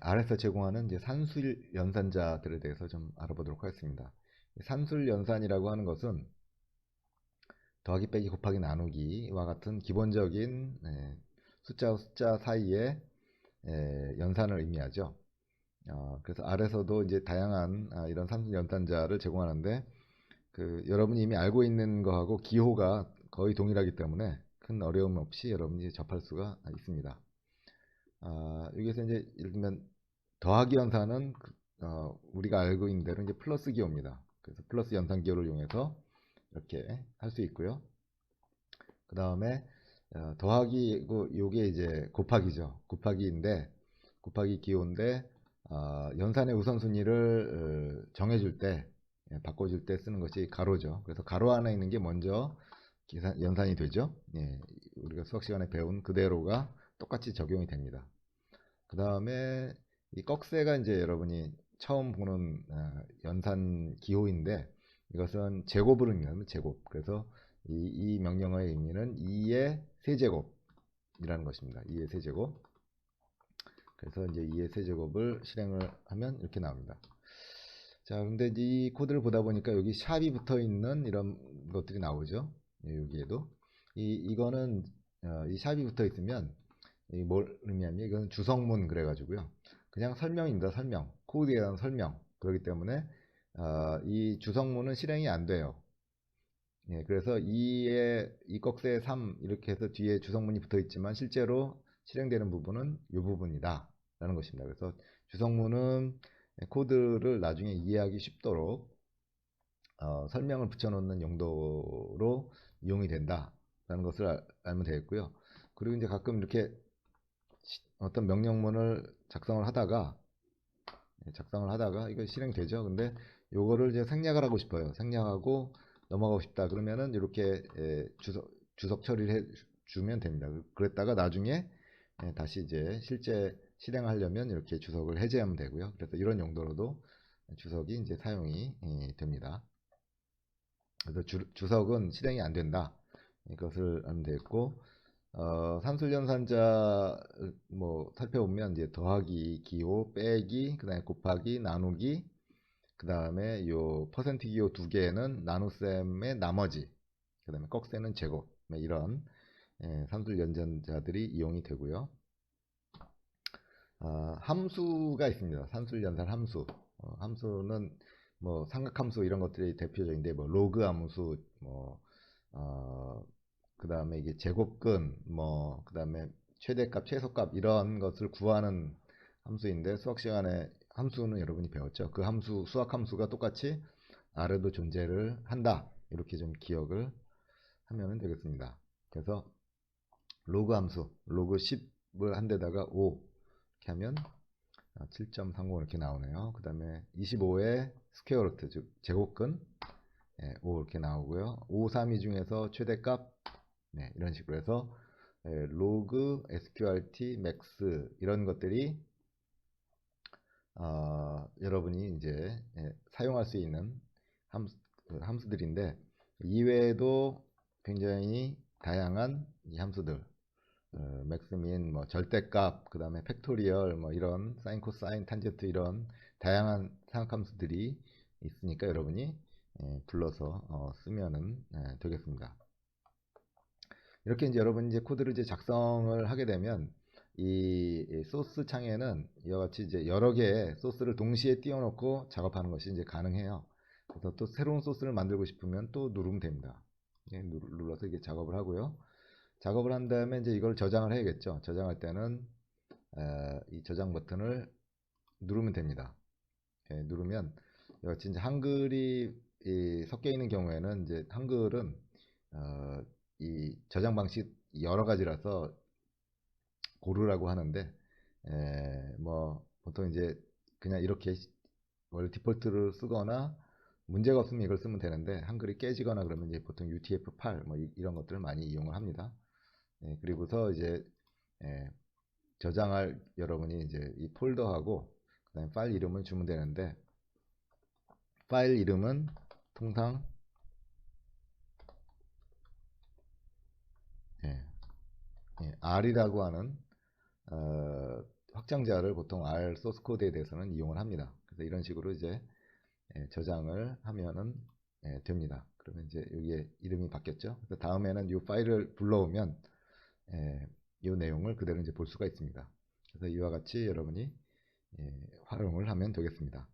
R에서 제공하는 이제 산술 연산자들에 대해서 좀 알아보도록 하겠습니다. 산술 연산이라고 하는 것은 더하기 빼기 곱하기 나누기와 같은 기본적인 예, 숫자와 숫자 사이의 예, 연산을 의미하죠. 어, 그래서 R에서도 이제 다양한 아, 이런 산술 연산자를 제공하는데 그 여러분이 이미 알고 있는 거하고 기호가 거의 동일하기 때문에 큰 어려움 없이 여러분이 접할 수가 있습니다. 아, 여기서 이제 예를 들면 더하기 연산은 그, 어, 우리가 알고 있는 대로 이제 플러스 기호입니다. 그래서 플러스 연산 기호를 이용해서 이렇게 할 수 있고요. 그 다음에 어, 더하기 요게 이제 곱하기죠. 곱하기인데 곱하기 기호인데 어, 연산의 우선순위를 어, 정해줄 때 예, 바꿔줄 때 쓰는 것이 가로죠. 그래서 가로 안에 있는 게 먼저 계산, 연산이 되죠. 예, 우리가 수학 시간에 배운 그대로가 똑같이 적용이 됩니다. 그 다음에 이 꺽쇠가 이제 여러분이 처음 보는 어, 연산 기호인데 이것은 제곱을 의미하는 제곱. 그래서 이, 이 명령어의 의미는 2의 세제곱이라는 것입니다. 2의 세제곱. 그래서 이제 2의 세제곱을 실행을 하면 이렇게 나옵니다. 자, 근데 이 코드를 보다 보니까 여기 샵이 붙어 있는 이런 것들이 나오죠. 예, 여기에도. 이, 이거는, 어, 이 샵이 붙어 있으면, 이 뭘 의미하면, 이건 주성문 그래가지고요. 그냥 설명입니다. 설명. 코드에 대한 설명. 그렇기 때문에, 어, 이 주성문은 실행이 안 돼요. 예, 그래서 2의, 이 꺽쇠 3, 이렇게 해서 뒤에 주성문이 붙어 있지만, 실제로 실행되는 부분은 이 부분이다. 라는 것입니다. 그래서 주성문은 코드를 나중에 이해하기 쉽도록 어, 설명을 붙여놓는 용도로 이용이 된다 라는 것을 알, 알면 되겠고요. 그리고 이제 가끔 이렇게 어떤 명령문을 작성을 하다가 예, 작성을 하다가 이거 실행되죠. 근데 요거를 이제 생략을 하고 싶어요. 생략하고 넘어가고 싶다. 그러면은 이렇게 예, 주석, 주석 처리를 해 주면 됩니다. 그랬다가 나중에 예, 다시 이제 실제 실행하려면 이렇게 주석을 해제하면 되고요. 그래서 이런 용도로도 주석이 이제 사용이 됩니다. 그래서 주, 석은 실행이 안 된다. 이것을 알면 되겠고, 어, 산술연산자 뭐 살펴보면 이제 더하기 기호, 빼기, 그 다음에 곱하기, 나누기, 그 다음에 요 퍼센트 기호 두 개는 나눗셈의 나머지, 그 다음에 꺽셈은 제곱, 뭐 이런 예, 산술연산자들이 이용이 되고요. 어, 함수가 있습니다. 산술연산 함수. 어, 함수는 뭐 삼각함수 이런 것들이 대표적인데 뭐 로그 함수 뭐 어, 그 다음에 이게 제곱근 뭐 그 다음에 최대값 최소값 이런 것을 구하는 함수인데 수학 시간에 함수는 여러분이 배웠죠. 그 함수 수학 함수가 똑같이 R에도 존재를 한다. 이렇게 좀 기억을 하면 되겠습니다. 그래서 로그 함수 로그 10을 한 데다가 5 이렇게 하면 7.30 아, 이렇게 나오네요. 그 다음에 25의 스퀘어 루트, 즉 제곱근 네, 5 이렇게 나오고요. 5, 3, 2 중에서 최대값 네, 이런 식으로 해서 네, 로그, sqrt, max 이런 것들이 어, 여러분이 이제 예, 사용할 수 있는 함수, 그 함수들인데 이외에도 굉장히 다양한 이 함수들 어, 맥스민, 뭐 절대값, 그 다음에 팩토리얼, 뭐 이런 사인, 코사인, 탄젠트 이런 다양한 상함수들이 있으니까 여러분이 예, 불러서 어, 쓰면은 예, 되겠습니다. 이렇게 이제 여러분 이제 코드를 이제 작성을 하게 되면 이 소스 창에는 이와 같이 이제 여러 개의 소스를 동시에 띄워놓고 작업하는 것이 이제 가능해요. 그래서 또 새로운 소스를 만들고 싶으면 또 누르면 됩니다. 예, 눌러서 이게 작업을 하고요. 작업을 한 다음에 이제 이걸 저장을 해야겠죠. 저장할 때는 에, 이 저장 버튼을 누르면 됩니다. 예, 누르면 이같이 이제 한글이 섞여 있는 경우에는 이제 한글은 어, 이 저장 방식 여러 가지라서 고르라고 하는데 에, 뭐 보통 이제 그냥 이렇게 원래 디폴트를 쓰거나 문제가 없으면 이걸 쓰면 되는데 한글이 깨지거나 그러면 이제 보통 UTF-8 뭐 이, 런 것들을 많이 이용을 합니다. 예, 그리고서 이제 예, 저장할 여러분이 이제 이 폴더하고 그다음에 파일 이름을 주면 되는데 파일 이름은 통상 예, 예, R이라고 하는 어, 확장자를 보통 R 소스 코드에 대해서는 이용을 합니다. 그래서 이런 식으로 이제 예, 저장을 하면은 예, 됩니다. 그러면 이제 여기에 이름이 바뀌었죠. 그래서 다음에는 이 파일을 불러오면 예, 이 내용을 그대로 이제 볼 수가 있습니다. 그래서 이와 같이 여러분이 예, 활용을 하면 되겠습니다.